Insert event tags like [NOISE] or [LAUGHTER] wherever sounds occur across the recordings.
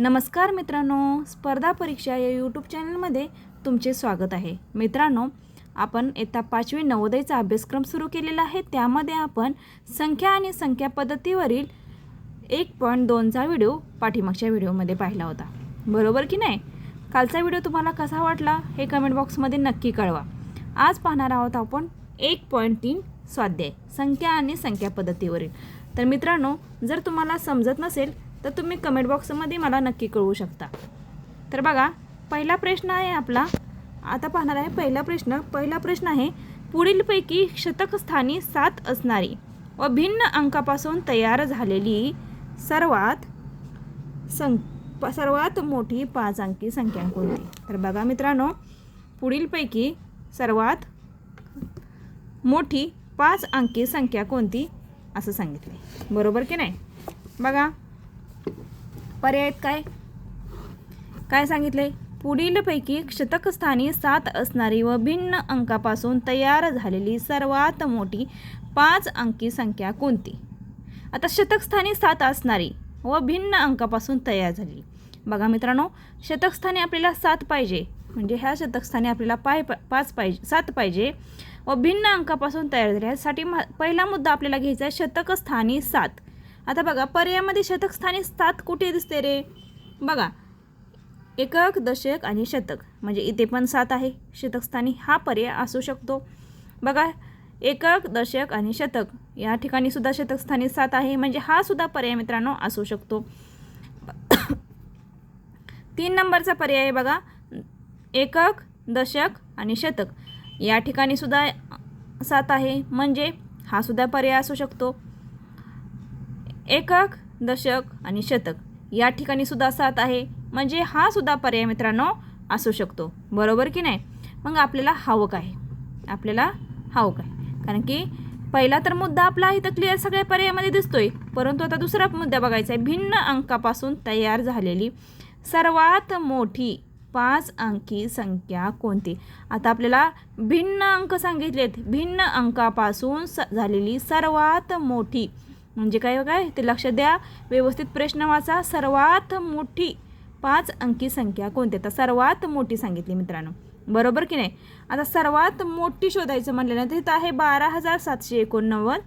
नमस्कार मित्रांनो स्पर्धा परीक्षा या यूट्यूब चॅनलमध्ये तुमचे स्वागत आहे. मित्रांनो आपण इयत्ता पाचवी नवोदयचा अभ्यासक्रम सुरू केलेला आहे. त्यामध्ये आपण संख्या आणि संख्या पद्धतीवरील एक पॉईंट दोनचा व्हिडिओ पाठीमागच्या व्हिडिओमध्ये पाहिला होता. बरोबर की नाही? कालचा व्हिडिओ तुम्हाला कसा वाटला हे कमेंट बॉक्समध्ये नक्की कळवा. आज पाहणार आहोत आपण एक पॉईंट तीन स्वाध्याय संख्या आणि संख्या पद्धतीवरील. तर मित्रांनो जर तुम्हाला समजत नसेल तर तुम्ही कमेंट बॉक्समध्ये मला नक्की कळवू शकता. तर बघा पहिला प्रश्न आहे आपला. आता पाहणार आहे पहिला प्रश्न. पहिला प्रश्न आहे पुढीलपैकी शतकस्थानी सात असणारी व भिन्न अंकापासून तयार झालेली सर्वात सं सर्वात मोठी पाच अंकी संख्या कोणती? तर बघा मित्रांनो पुढीलपैकी सर्वात मोठी पाच अंकी संख्या कोणती? असं सांगितले बरोबर की नाही? बघा पर्याय आहेत काय? काय सांगितले पुढीलपैकी शतकस्थानी सात असणारी व भिन्न अंकापासून तयार झालेली सर्वात मोठी पाच अंकी संख्या कोणती? आता शतकस्थानी सात असणारी व भिन्न अंकापासून तयार झाली बघा मित्रांनो शतकस्थानी आपल्याला सात पाहिजे. म्हणजे ह्या शतकस्थानी आपल्याला पाय पाच पाहिजे सात पाहिजे. व भिन्न अंकापासून तयार झाली यासाठी पहिला मुद्दा आपल्याला घ्यायचा आहे शतकस्थानी सात. आता बघा पर्यायामध्ये शतकस्थानी सात कुठे दिसते रे. बघा एकक दशक आणि शतक. म्हणजे इथे पण सात आहे. शतकस्थानी हा पर्याय असू शकतो. बघा एकक दशक आणि शतक. या ठिकाणी सुद्धा शतकस्थानी सात आहे. म्हणजे हा सुद्धा पर्याय मित्रांनो असू शकतो. [COUGHS] तीन नंबरचा पर्याय आहे बघा. एकक दशक आणि शतक. या ठिकाणी सुद्धा सात आहे. म्हणजे हा सुद्धा पर्याय असू शकतो. एकक दशक आणि शतक या ठिकाणी सुद्धा सात आहे. म्हणजे हा सुद्धा पर्याय मित्रांनो असू शकतो. बरोबर की नाही? मग आपल्याला हवं काय आपल्याला हावक काय कारण की पहिला तर मुद्दा आपला इथं क्लिअर सगळ्या पर्यायामध्ये दिसतोय. परंतु आता दुसरा मुद्दा बघायचा आहे. भिन्न अंकापासून तयार झालेली सर्वात मोठी पाच अंकी संख्या कोणती? आता आपल्याला भिन्न अंक सांगितलेत. भिन्न अंकापासून स झालेली सर्वात मोठी म्हणजे काय हो काय? ते लक्ष द्या. व्यवस्थित प्रश्न वाचा. सर्वात मोठी पाच अंकी संख्या कोणती? आता सर्वात मोठी सांगितली मित्रांनो. बरोबर की नाही? आता सर्वात मोठी शोधायचं म्हणलेलं तर इथं आहे बारा हजार सातशे एकोणनव्वद.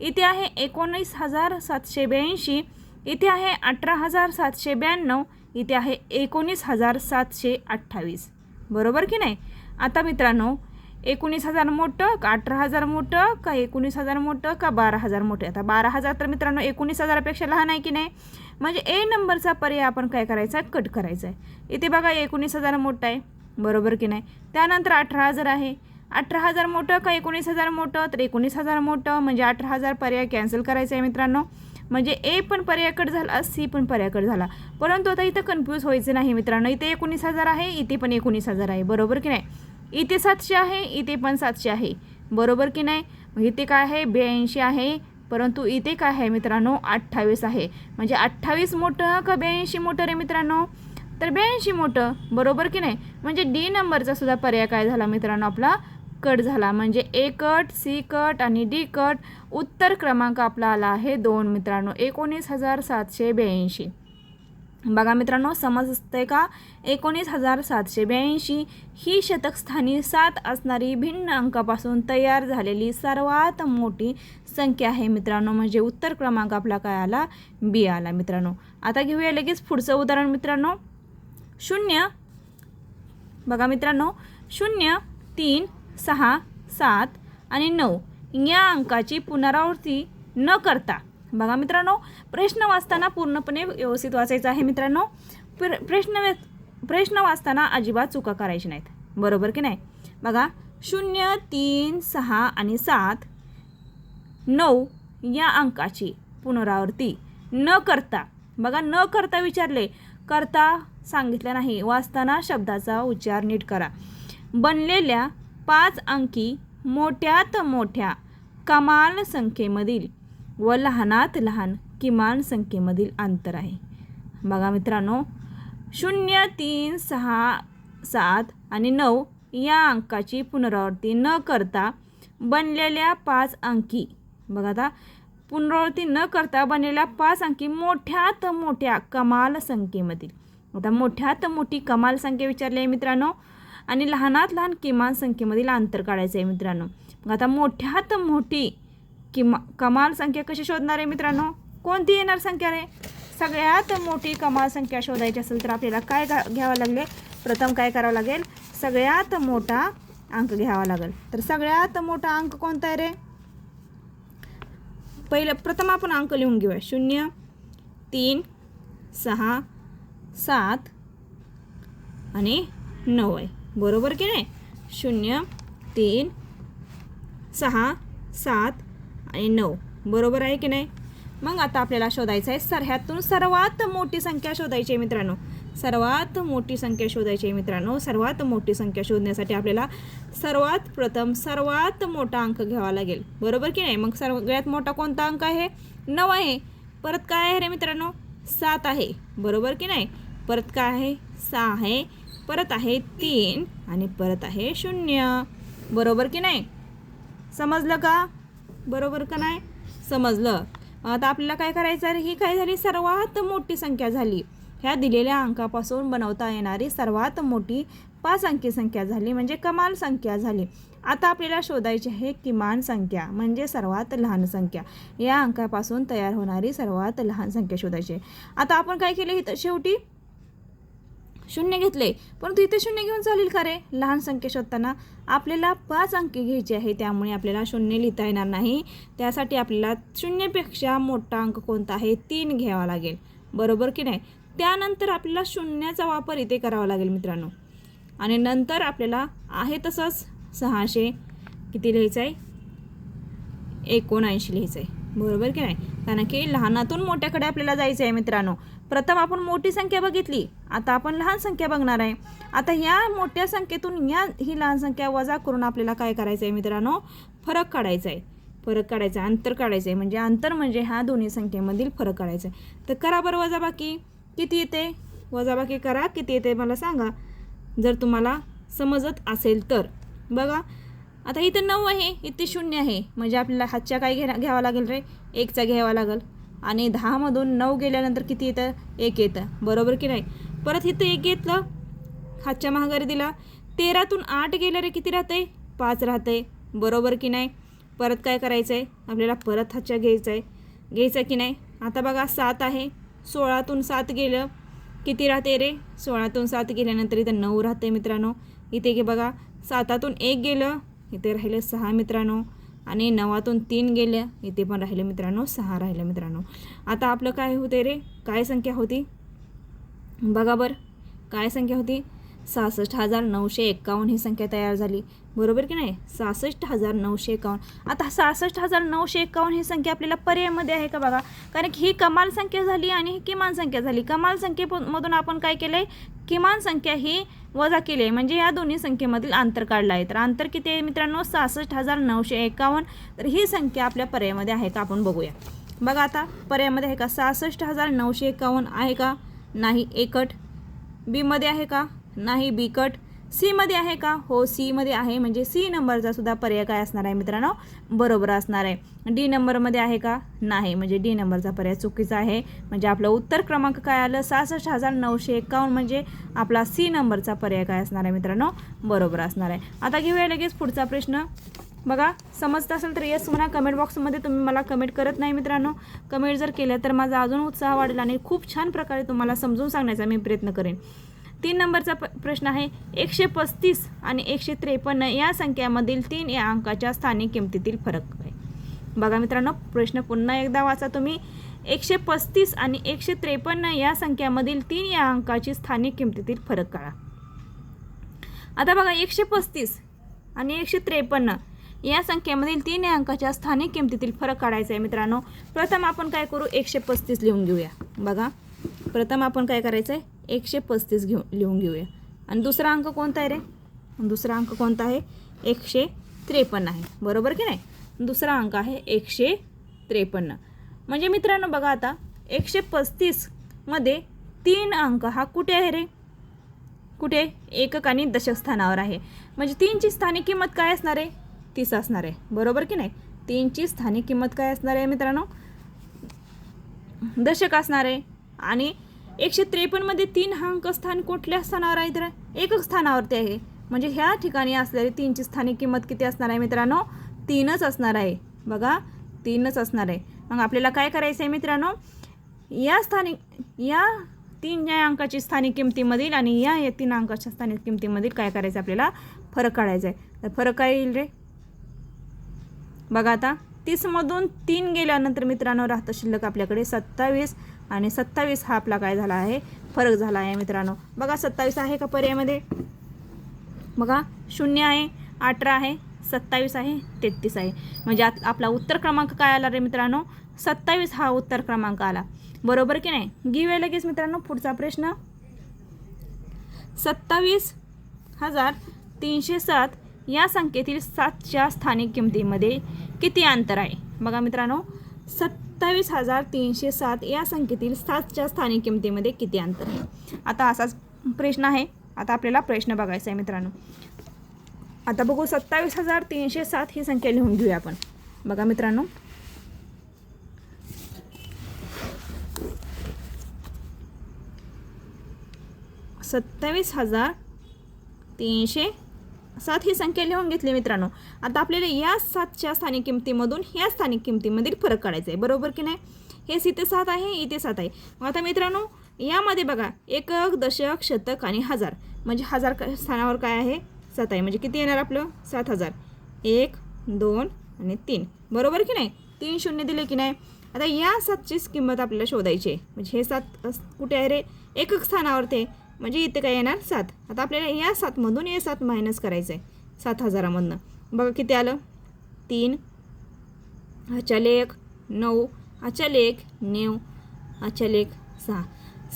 इथे आहे एकोणीस हजार सातशे ब्याऐंशी. इथे आहे अठरा हजार सातशे ब्याण्णव. इथे आहे एकोणीस हजार सातशे अठ्ठावीस. बरोबर की नाही? आता मित्रांनो एकोणीस हजार मोठं का अठरा हजार मोठं का एकोणीस हजार मोठं का बारा हजार मोठं? आता बारा हजार तर मित्रांनो एकोणीस हजारापेक्षा लहान आहे की नाही? म्हणजे ए नंबरचा पर्याय आपण काय करायचा? आहे कट करायचा आहे. इथे बघा एकोणीस हजार मोठं आहे. बरोबर की नाही? त्यानंतर अठरा हजार आहे. अठरा हजार मोठं का एकोणीस हजार मोठं? तर एकोणीस हजार मोठं. म्हणजे अठरा हजार पर्याय कॅन्सल करायचा आहे मित्रांनो. म्हणजे ए पण पर्याय कट झाला सी पण पर्याय कट झाला. परंतु आता इथं कन्फ्यूज व्हायचं नाही मित्रांनो. इथे एकोणीस हजार आहे इथे पण एकोणीस हजार आहे. बरोबर की नाही? इथे सातशे आहे इथे पण सातशे आहे. बरोबर की नाही? इथे काय आहे? ब्याऐंशी आहे. परंतु इथे काय आहे मित्रांनो? अठ्ठावीस आहे. म्हणजे अठ्ठावीस मोठं का ब्याऐंशी मोठं रे मित्रांनो? तर ब्याऐंशी मोठं. बरोबर की नाही? म्हणजे डी नंबरचा सुद्धा पर्याय काय झाला मित्रांनो? आपला कट झाला. म्हणजे ए कट सी कट आणि डी कट उत्तर क्रमांक आपला आला आहे दोन मित्रांनो. एकोणीस हजार सातशे ब्याऐंशी. बघा मित्रांनो समजतंय का? एकोणीस हजार सातशे ब्याऐंशी ही शतकस्थानी सात असणारी भिन्न अंकापासून तयार झालेली सर्वात मोठी संख्या आहे मित्रांनो म्हणजे उत्तर क्रमांक आपला काय आला? बी आला मित्रांनो. आता घेऊया लगेच पुढचं उदाहरण मित्रांनो. शून्य. बघा मित्रांनो शून्य तीन सहा सात आणि नऊ या अंकाची पुनरावृत्ती न करता बघा मित्रांनो प्रश्न वाचताना पूर्णपणे व्यवस्थित वाचायचं आहे मित्रांनो. प्र प्रश्न प्रश्न वाचताना अजिबात चुका करायची नाहीत. बरोबर की नाही? बघा शून्य तीन सहा आणि सात नऊ या अंकाची पुनरावृत्ती न करता बघा न करता विचारले करता सांगितलं नाही. वाचताना शब्दाचा उच्चार नीट करा. बनलेल्या पाच अंकी मोठ्यात मोठ्या कमाल संख्येमधील व लहानात लहान किमान संख्येमधील अंतर आहे. बघा मित्रांनो शून्य तीन सहा सात आणि नऊ या अंकाची पुनरावृत्ती न करता बनलेल्या पाच अंकी. बघा आता पुनरावृत्ती न करता बनलेल्या पाच अंकी मोठ्यात मोठ्या कमाल संख्येमधील. आता मोठ्यात मोठी कमाल संख्या विचारली आहे मित्रांनो आणि लहानात लहान किमान संख्येमधील अंतर काढायचं आहे मित्रांनो. आता मोठ्यात मोठी किमा कमाल संख्या कशी शोधणार आहे मित्रांनो? कोणती येणार संख्या रे? सगळ्यात मोठी कमाल संख्या शोधायची असेल तर आपल्याला काय घ्यावं लागले? प्रथम काय करावं लागेल? सगळ्यात मोठा अंक घ्यावा लागेल. तर सगळ्यात मोठा अंक कोणता आहे रे? पहिलं प्रथम आपण अंक लिहून घेऊया. शून्य तीन सहा सात आणि नऊ आहे. बरोबर की नाही? शून्य तीन सहा सात आणि नऊ. बरोबर आहे की नाही? मग आता आपल्याला शोधायचं आहे सर ह्यातून सर्वात मोठी संख्या शोधायची आहे मित्रांनो. सर्वात मोठी संख्या शोधायची आहे मित्रांनो. सर्वात मोठी संख्या शोधण्यासाठी आपल्याला सर्वात प्रथम सर्वात मोठा अंक घ्यावा लागेल. बरोबर की नाही? मग सगळ्यात मोठा कोणता अंक आहे? नऊ आहे. परत काय आहे रे मित्रांनो? सात आहे. बरोबर की नाही? परत काय आहे? सहा आहे. परत आहे तीन आणि परत आहे शून्य. बरोबर की नाही? समजलं का? बरोबर का नाही? समजलं. आता आपल्याला काय करायचं आहे? ही काय झाली? सर्वात मोठी संख्या झाली. ह्या दिलेल्या अंकापासून बनवता येणारी सर्वात मोठी पाच अंकी संख्या झाली म्हणजे कमाल संख्या झाली. आता आपल्याला शोधायची आहे किमान संख्या म्हणजे सर्वात लहान संख्या. या अंकापासून तयार होणारी सर्वात लहान संख्या शोधायची आहे. आता आपण काय केलं? इथं शेवटी शून्य घेतले. परंतु इथे शून्य घेऊन चालेल का रे? लहान संख्या शोधताना आपल्याला पाच अंकी घ्यायचे आहे त्यामुळे आपल्याला शून्य लिहिता येणार नाही. त्यासाठी आपल्याला शून्यपेक्षा मोठा अंक कोणता आहे? तीन घ्यावा लागेल. बरोबर की नाही? त्यानंतर आपल्याला शून्याचा वापर इथे करावा लागेल मित्रांनो. आणि नंतर आपल्याला आहे तसंच सहाशे किती लिहायचं आहे एकोणऐंशी लिहायचं आहे बरोबर की नाही? कारण की लहानातून मोठ्याकडे आपल्याला जायचं आहे मित्रांनो. प्रथम आपण मोठी संख्या बघितली. आता आपण लहान संख्या बघणार आहे. आता या मोठ्या संख्येतून या ही लहान संख्या वजा करून आपल्याला काय करायचं आहे मित्रांनो? फरक काढायचा आहे फरक काढायचा आहे अंतर काढायचं आहे म्हणजे अंतर म्हणजे ह्या दोन्ही संख्येमधील फरक काढायचा आहे तर करा बरं वजाबाकी. किती येते? वजाबाकी करा. किती येते मला सांगा. जर तुम्हाला समजत असेल तर. बघा. आता इथं नऊ आहे. इथे शून्य आहे. म्हणजे आपल्याला हातच्या काय घ्या घ्यावा लागेल रे? एकचा घ्यावा लागेल. आणि दहामधून नऊ गेल्यानंतर किती येतं? एक येतं. बरोबर की नाही? परत इथं एक घेतलं. हातच्या महागारी दिला. तेरातून आठ गेलं रे किती राहते पाच राहते बरोबर की नाही? परत काय करायचं आहे आपल्याला परत हातच्या घ्यायचं आहे घ्यायचं की नाही? आता बघा सात आहे. सोळातून सात गेलं. किती राहते रे? सोळातून सात गेल्यानंतर इथं नऊ राहते मित्रांनो. इथे की बघा. सातातून एक गेलं. इथे राहिलं सहा मित्रांनो. आणि नवातून तीन गेल्या. इथे पण राहिले मित्रांनो सहा राहिले मित्रांनो. आता आपलं काय होते रे? काय संख्या होती? बघा बरं. काय संख्या होती? सहासष्ट हजार नऊशे एक्कावन्न ही संख्या तयार झाली. बरोबर की नाही? सहासष्ट हजार नऊशे एकावन्न. आता सहासष्ट हजार नऊशे एकावन्न ही संख्या आपल्याला पर्यायमध्ये आहे का बघा? कारण की ही कमाल संख्या झाली आणि ही किमान संख्या झाली. कमाल संख्येमधून आपण काय केलं आहे किमान संख्या ही वजा केली आहे. म्हणजे या दोन्ही संख्येमधील अंतर काढलं आहे. तर अंतर किती आहे मित्रांनो? सहासष्ट हजार नऊशे एकावन्न. तर ही संख्या आपल्या पर्यायमध्ये आहे का? आपण बघूया. बघा आता पर्यायमध्ये आहे का? सहासष्ट हजार नऊशे एकावन्न आहे का? नाही एकट. बीमध्ये आहे का? नाही बिकट. सीमध्ये आहे का? हो सीमध्ये आहे. म्हणजे सी नंबरचा सुद्धा पर्याय काय असणार आहे मित्रांनो? बरोबर असणार आहे. डी नंबरमध्ये आहे का? नाही. म्हणजे डी नंबरचा पर्याय चुकीचा आहे. म्हणजे आपलं उत्तर क्रमांक काय आलं? सहासष्ट हजार नऊशे एकावन्न. म्हणजे आपला सी नंबरचा पर्याय काय असणार आहे मित्रांनो? बरोबर असणार आहे. आता घेऊया लगेच पुढचा प्रश्न. बघा समजत असेल तर येस म्हणा. कमेंट बॉक्समध्ये तुम्ही मला कमेंट करत नाही मित्रांनो. कमेंट जर केलं तर माझा अजून उत्साह वाढेल आणि खूप छान प्रकारे तुम्हाला समजून सांगण्याचा मी प्रयत्न करेन. तीन नंबरचा प प्रश्न आहे एकशे पस्तीस आणि एकशे त्रेपन्न या संख्यामधील तीन या अंकाच्या स्थानिक किमतीतील फरक आहे. बघा मित्रांनो प्रश्न पुन्हा एकदा वाचा तुम्ही. एकशे पस्तीस आणि एकशे त्रेपन्न या संख्यामधील तीन या अंकाची स्थानिक किमतीतील फरक काढा. आता बघा एकशे पस्तीस आणि एकशे त्रेपन्न या संख्येमधील तीन या अंकाच्या स्थानिक किमतीतील फरक काढायचा आहे मित्रांनो. प्रथम आपण काय करू? एकशे पस्तीस लिहून घेऊया. बघा. प्रथम आपण काय करायचं आहे एकशे पस्तीस घेऊ लिहून घेऊया. आणि दुसरा अंक कोणता आहे रे? दुसरा अंक कोणता आहे? एकशे त्रेपन्न आहे. बरोबर की नाही? दुसरा अंक आहे एकशे त्रेपन्न. म्हणजे मित्रांनो बघा आता एकशे पस्तीसमध्ये तीन अंक हा कुठे आहे रे? कुठे? एकक आणि दशकस्थानावर आहे. म्हणजे तीनची स्थानिक किंमत काय असणार आहे? तीस असणार आहे. बरोबर की नाही? तीनची स्थानिक किंमत काय असणार आहे मित्रांनो? दशक असणार आहे. आणि एकशे त्रेपन्नमध्ये तीन हा अंक स्थान कुठल्या स्थानावर आहे तर एकच स्थानावरती आहे. म्हणजे ह्या ठिकाणी असलेली तीनची स्थानिक किंमत किती असणार आहे मित्रांनो? तीनच असणार आहे. बघा तीनच असणार आहे. मग आपल्याला काय करायचं आहे मित्रांनो? या स्थानिक या तीन या अंकाची स्थानिक किमतीमधील आणि या या तीन अंकाच्या स्थानिक किमतीमधील काय करायचं आपल्याला? फरक काढायचा आहे तर फरक काय येईल रे? बघा आता तीसमधून तीन गेल्यानंतर मित्रांनो राहतं शिल्लक आपल्याकडे सत्तावीस. आणि सत्तावीस हा आपला काय झाला आहे? फरक झाला आहे मित्रांनो. बघा सत्तावीस आहे का पर्यायमध्ये? बघा शून्य आहे अठरा आहे सत्तावीस आहे तेहतीस आहे. म्हणजे आत आपला उत्तर क्रमांक काय आला रे मित्रांनो? सत्तावीस हा उत्तर क्रमांक आला. बरोबर की नाही? घेऊया लगेच मित्रांनो पुढचा प्रश्न. सत्तावीस हजार तीनशे सात या संख्येतील सातच्या स्थानिक किमतीमध्ये किती अंतर आहे? बघा मित्रांनो सत् सत्तावीस हजार तीनशे सात या संख्येतील सातच्या स्थानिक किमतीमध्ये किती अंतर आहे? आता असाच प्रश्न आहे. आता आपल्याला प्रश्न बघायचा आहे मित्रांनो. आता बघू सत्तावीस हजार तीनशे सात ही संख्या लिहून घेऊया आपण. बघा मित्रांनो. सत्तावीस हजार तीनशे सात ही संख्या लिहून घेतली मित्रांनो. आता आपल्याला या सातच्या स्थानिक किमतीमधून ह्या स्थानिक किमतीमधील फरक काढायचा आहे. बरोबर की नाही? हेच इथे सात आहे इथे सात आहे. मग आता मित्रांनो यामध्ये बघा एकक दशक शतक आणि हजार. म्हणजे हजार स्थानावर काय आहे? सात आहे. म्हणजे किती येणार आपलं? सात हजार. एक दोन आणि तीन. बरोबर की नाही? तीन शून्य दिले की नाही? आता या सातचीच किंमत आपल्याला शोधायची आहे. म्हणजे हे सात कुठे आहे रे? एकक स्थानावरती आहे. म्हणजे इथे काय येणार? सात. आता आपल्याला या सातमधून हे सात मायनस करायचं आहे सात हजारामधनं. बघा किती आलं? तीन. हाच्या लेख नऊ. हाच्या लेख नेव हाच्या लेख सहा.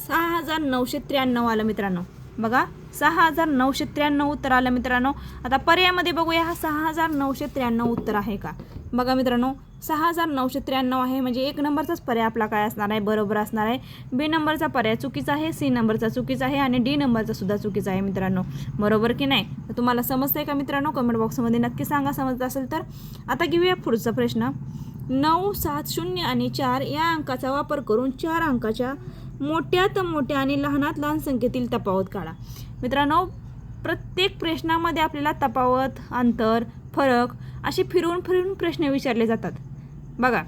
सहा हजार नऊशे त्र्याण्णव आलं मित्रांनो. बघा सहा हजार नऊशे त्र्याण्णव उत्तर आलं मित्रांनो. आता पर्यायामध्ये बघूया हा सहा हजार नऊशे त्र्याण्णव उत्तर आहे का? बघा मित्रांनो सहा हजार नऊशे त्र्याण्णव आहे म्हणजे एक नंबरचाच पर्याय आपला काय असणार आहे? बरोबर असणार आहे. बी नंबरचा पर्याय चुकीचा आहे सी नंबरचा चुकीचा आहे आणि डी नंबरचा सुद्धा चुकीचा आहे मित्रांनो. बरोबर की नाही? तर तुम्हाला समजतंय का मित्रांनो? कमेंट बॉक्समध्ये नक्की सांगा समजत असेल तर. आता घेऊया पुढचा प्रश्न. नऊ सात शून्य आणि चार या अंकाचा वापर करून चार अंकाच्या मोठ्यात मोठ्या आणि लहानात लहान संख्येतील तफावत काढा. मित्रांनो प्रत्येक प्रश्नामध्ये आपल्याला तफावत अंतर फरक असे फिरून फिरून प्रश्न विचारले जातात. बघा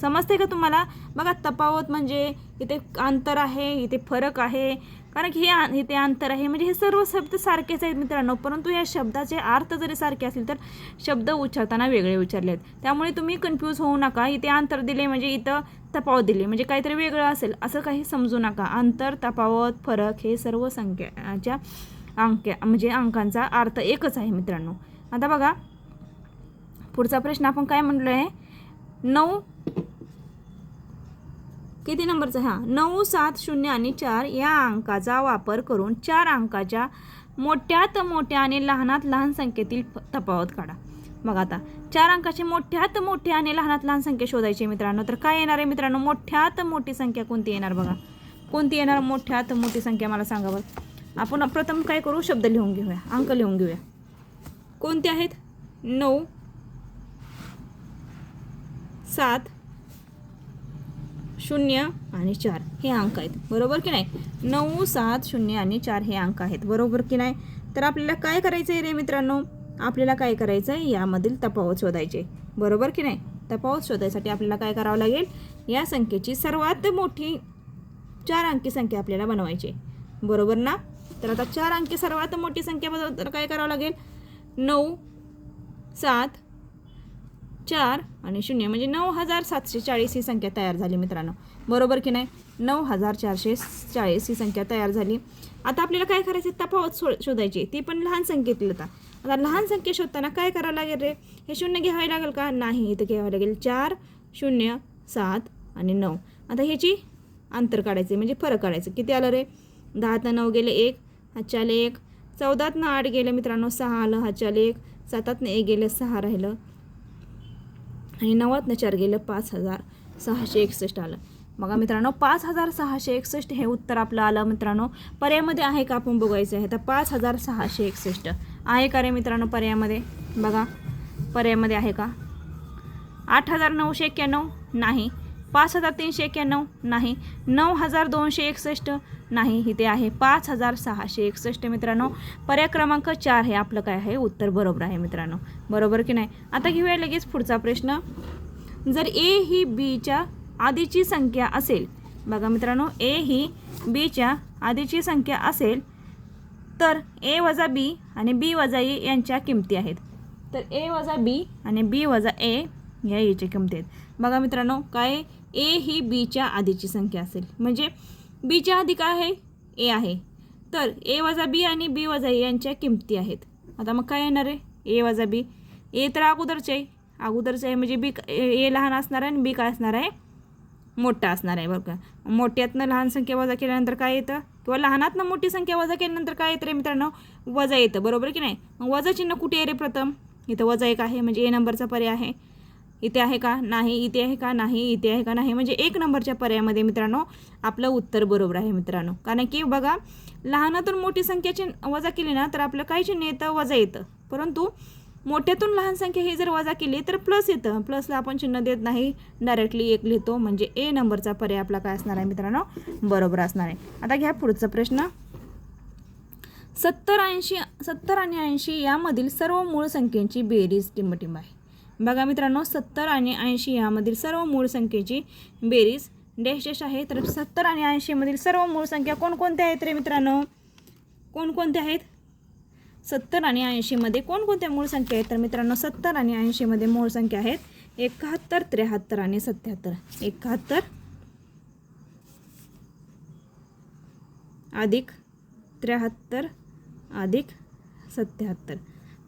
समजते का तुम्हाला? बघा तफावत म्हणजे इथे अंतर आहे इथे फरक आहे. कारण की हे इथे अंतर आहे. म्हणजे हे सर्व शब्द सारखेच आहेत मित्रांनो. परंतु या शब्दाचे अर्थ जरी सारखे असतील तर शब्द उच्चारताना वेगळे उच्चारले आहेत. त्यामुळे तुम्ही कन्फ्यूज होऊ नका. इथे अंतर दिले म्हणजे इथं तपावत दिले. म्हणजे काहीतरी वेगळं असेल असं काही समजू नका. अंतर तपावत फरक हे सर्व संख्याच्या अंक्या म्हणजे अंकांचा अर्थ एकच आहे मित्रांनो. आता बघा. पुढचा प्रश्न आपण काय म्हणलो आहे नऊ किती नंबरचा? हा नऊ सात शून्य आणि चार या अंकाचा वापर करून चार अंकाच्या मोठ्यात मोठ्या आणि लहानात लहान संख्येतील तफावत काढा. बघा आता चार अंकाचे मोठ्यात मोठ्या आणि लहानात लहान संख्या शोधायची मित्रांनो. तर काय येणार आहे मित्रांनो? मोठ्यात मोठी संख्या कोणती येणार बघा? कोणती येणार? मोठ्यात मोठी संख्या मला सांगा बरं. आपण प्रथम काय करू? शब्द लिहून घेऊया अंक लिहून घेऊया. कोणते आहेत? नऊ सात शून्य आणि चार हे अंक आहेत. बरोबर की नाही? नऊ सात शून्य आणि चार हे अंक आहेत. बरोबर की नाही? तर आपल्याला काय करायचं आहे रे मित्रांनो? आपल्याला काय करायचं आहे? यामधील तफावत शोधायचे. बरोबर की नाही? तफावत शोधायसाठी आपल्याला काय करावं लागेल? या संख्येची सर्वात मोठी चार अंकी संख्या आपल्याला बनवायची आहे. बरोबर ना? तर आता चार अंकी सर्वात मोठी संख्या बदल तर काय करावं लागेल? नऊ सात चार आणि शून्य. म्हणजे नऊ हजार सातशे चाळीस ही संख्या तयार झाली मित्रांनो. बरोबर की नाही? नऊ हजार चारशे चाळीस ही संख्या तयार झाली. आता आपल्याला काय करायचं? तफावत शो शोधायची. ती पण लहान संख्येतील आता. आता लहान संख्या शोधताना काय करावं लागेल रे? हे शून्य घ्यावे लागेल का? नाही. इथं घ्यावं लागेल चार शून्य सात आणि नऊ. आता ह्याची अंतर काढायचे म्हणजे फरक काढायचं. किती आलं रे? दहा तर नऊ गेले एक. हातच्याले एक. चौदातनं आठ गेले मित्रांनो सहा आलं हातच्याले एक सातातनं एक गेलं सहा राहिलं. आणि नव्वदनं चार गेलं पाच हजार सहाशे एकसष्ट आलं. बघा मित्रांनो पाच हजार सहाशे एकसष्ट हे उत्तर आपलं आलं मित्रांनो. पर्यायमध्ये आहे का आपण बघायचं आहे तर पाच हजार सहाशे एकसष्ट. आहे का रे मित्रांनो पर्यायामध्ये बघा पर्यायामध्ये आहे का? आठ हजार नऊशे एक्क्याण्णव? नाही. पाच हजार तीनशे एक्याण्णव नाही नऊ हजार दोनशे एकसष्ट नाही इथे आहे पाच हजार सहाशे एकसष्ट मित्रांनो. पर्याय क्रमांक चार हे आपलं काय आहे? उत्तर बरोबर आहे मित्रांनो. बरोबर की नाही? आता घेऊया लगेच पुढचा प्रश्न. जर ए ही बीच्या आधीची संख्या असेल बघा मित्रांनो ए ही बीच्या आधीची संख्या असेल तर ए वजा बी आणि बी वजा ए यांच्या किमती आहेत. तर ए वजा बी आणि बी वजा ए या एच्या किमती आहेत बघा मित्रांनो काय? ए ही बीच्या आधीची संख्या असेल. म्हणजे बीच्या आधी काय आहे? ए आहे. तर ए वजा बी आणि बी वजा ए यांच्या किमती आहेत. आता मग काय येणार आहे? ए वजा बी ए तर अगोदरचे आहे. अगोदरचं आहे म्हणजे बी ए लहान असणार आहे आणि बी काय असणार आहे? मोठा असणार आहे बरं का. मोठ्यातनं लहान संख्या वजा केल्यानंतर काय येतं? किंवा लहानातनं मोठी संख्या वजा केल्यानंतर काय येतं रे मित्रांनो? वजा येतं. बरोबर की नाही? मग वजा चिन्ह कुठे आहे रे प्रथम? इथं वजा एक आहे. म्हणजे ए नंबरचा पर्याय आहे. इथे आहे का? नाही इथे आहे का? नाही इथे आहे का? नाही. म्हणजे एक नंबरच्या पर्यायामध्ये मित्रांनो आपलं उत्तर बरोबर आहे मित्रांनो. कारण की बघा लहानातून मोठी संख्याची वजा केली ना तर आपलं काय चिन्ह येतं वजा येतं. परंतु मोठ्यातून लहान संख्या ही जर वजा केली तर प्लस येतं. प्लसला आपण चिन्ह देत नाही. डायरेक्टली एक लिहितो म्हणजे ए नंबरचा पर्याय आपला काय असणार आहे मित्रांनो? बरोबर असणार आहे. आता घ्या पुढचा प्रश्न. सत्तर ऐंशी सत्तर आणि ऐंशी यामधील सर्व मूळ संख्येची बेरीज टिंबटिंब आहे. बघा मित्रांनो सत्तर आणि ऐंशी यामधील सर्व मूळ संख्येची बेरीज डॅश डॅश आहे. तर सत्तर आणि ऐंशीमधील सर्व मूळ संख्या कोणकोणत्या आहेत रे मित्रांनो? कोणकोणत्या आहेत? सत्तर आणि ऐंशीमध्ये कोणकोणत्या मूळ संख्या आहेत? तर मित्रांनो सत्तर आणि ऐंशीमध्ये मूळ संख्या आहेत एकाहत्तर त्र्याहत्तर आणि सत्याहत्तर. एकाहत्तर अधिक त्र्याहत्तर अधिक सत्याहत्तर.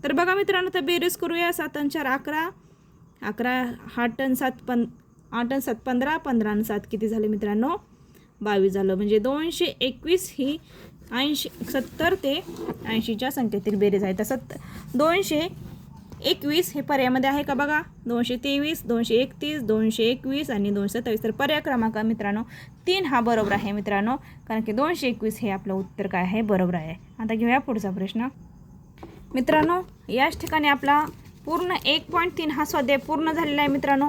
तर बघा मित्रांनो तर बेरीज करूया. सात चार अकरा. अकरा आठ आणि सात पन आठ आणि सात पंधरा पंधरा आणि सात किती झाले मित्रांनो? बावीस झालं. म्हणजे दोनशे एकवीस ही ऐंशी सत्तर ते ऐंशीच्या संख्येतील बेरीज आहे. तर सत्त दोनशे एकवीस हे पर्यायामध्ये आहे का बघा? दोनशे तेवीस दोनशे एकतीस दोनशे एकवीस आणि दोनशे सत्तावीस. तर पर्याय क्रमांक मित्रांनो तीन हा बरोबर आहे मित्रांनो. कारण की दोनशे एकवीस हे आपलं उत्तर काय आहे? बरोबर आहे. आता घेऊया पुढचा प्रश्न. मित्रांनो याच ठिकाणी आपला पूर्ण एक पॉईंट तीन हा स्वाध्याय पूर्ण झालेला आहे मित्रांनो.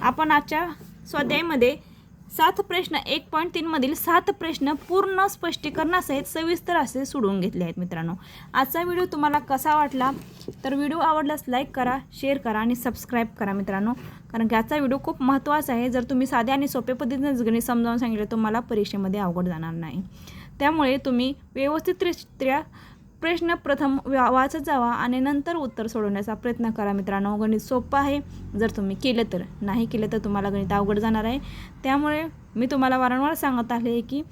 आपण आजच्या स्वाध्यायमध्ये सात प्रश्न एक पॉईंट तीनमधील सात प्रश्न पूर्ण स्पष्टीकरणासहित सविस्तर असे सोडवून घेतले आहेत मित्रांनो. आजचा व्हिडिओ तुम्हाला कसा वाटला? तर व्हिडिओ आवडल्यास लाईक करा शेअर करा आणि सबस्क्राईब करा मित्रांनो. कारण की आजचा व्हिडिओ खूप महत्त्वाचा आहे. जर तुम्ही साध्या आणि सोप्या पद्धतीने गणित समजावून सांगितलं तुम्हाला परीक्षेमध्ये अवघड जाणार नाही. त्यामुळे तुम्ही व्यवस्थितरित्या प्रश्न प्रथम वा वाचत जावा आणि नंतर उत्तर सोडवण्याचा प्रयत्न करा मित्रांनो. गणित सोपं आहे. जर तुम्ही केलं तर. नाही केलं तर तुम्हाला गणित अवघड जाणार आहे. त्यामुळे मी तुम्हाला वारंवार सांगत आले की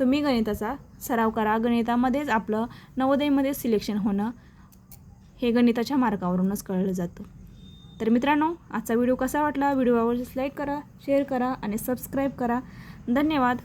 तुम्ही गणिताचा सराव करा. गणितामध्येच आपलं नवोदयमध्ये सिलेक्शन होणं हे गणिताच्या मार्गावरूनच कळलं जातं. तर मित्रांनो आजचा व्हिडिओ कसा वाटला? व्हिडिओ आवडल्यास लाईक करा शेअर करा आणि सबस्क्राईब करा. धन्यवाद.